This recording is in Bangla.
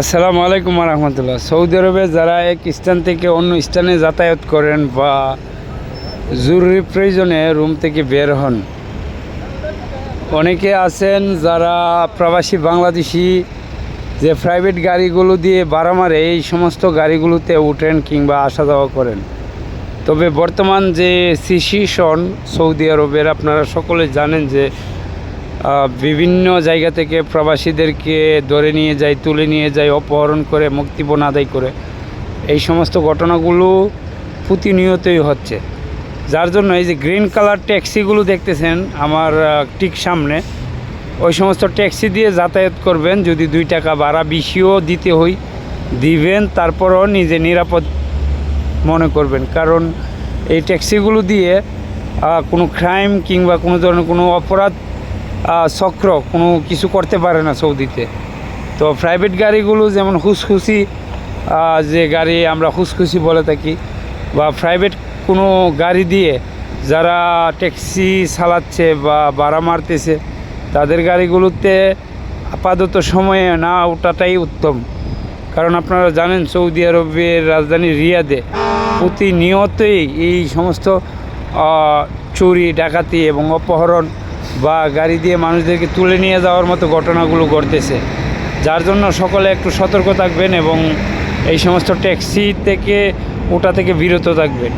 আসসালামু আলাইকুম রহমতুল্লাহ। সৌদি আরবে যারা এক স্থান থেকে অন্য স্থানে যাতায়াত করেন বা জরুরি প্রয়োজনে রুম থেকে বের হন, অনেকে আছেন যারা প্রবাসী বাংলাদেশি যে প্রাইভেট গাড়িগুলো দিয়ে ভাড়া মারে, এই সমস্ত গাড়িগুলোতে উঠেন কিংবা আসা যাওয়া করেন। তবে বর্তমান যে সিচুয়েশন সৌদি আরবের, আপনারা সকলে জানেন যে বিভিন্ন জায়গা থেকে প্রবাসীদেরকে ধরে নিয়ে যায়, তুলে নিয়ে যায়, অপহরণ করে, মুক্তিপণ আদায় করে। এই সমস্ত ঘটনাগুলো প্রতিনিয়তই হচ্ছে। যার জন্য এই যে গ্রিন কালার ট্যাক্সিগুলো দেখতেছেন আমার ঠিক সামনে, ওই সমস্ত ট্যাক্সি দিয়ে যাতায়াত করবেন। যদি দুই টাকা ভাড়া বেশিও দিতে হই দিবেন, তারপরও নিজে নিরাপদ মনে করবেন। কারণ এই ট্যাক্সিগুলো দিয়ে কোনো ক্রাইম কিংবা কোনো ধরনের কোনো অপরাধ চক্র, কোনো কিছু করতে পারে না সৌদিতে। তো প্রাইভেট গাড়িগুলো যেমন হুসখুসি যে গাড়ি আমরা হুসখুসি বলে থাকি, বা প্রাইভেট কোনো গাড়ি দিয়ে যারা ট্যাক্সি চালাচ্ছে বা ভাড়া মারতেছে, তাদের গাড়িগুলোতে আপাতত সময়ে না ওঠাটাই উত্তম। কারণ আপনারা জানেন, সৌদি আরবের রাজধানী রিয়াদে প্রতিনিয়তই এই সমস্ত চুরি, ডাকাতি এবং অপহরণ বা গাড়ি দিয়ে মানুষদেরকে তুলে নিয়ে যাওয়ার মতো ঘটনাগুলো ঘটতেছে। যার জন্য সকলে একটু সতর্ক থাকবেন এবং এই সমস্ত ট্যাক্সি থেকে, ওটা থেকে বিরত থাকবেন।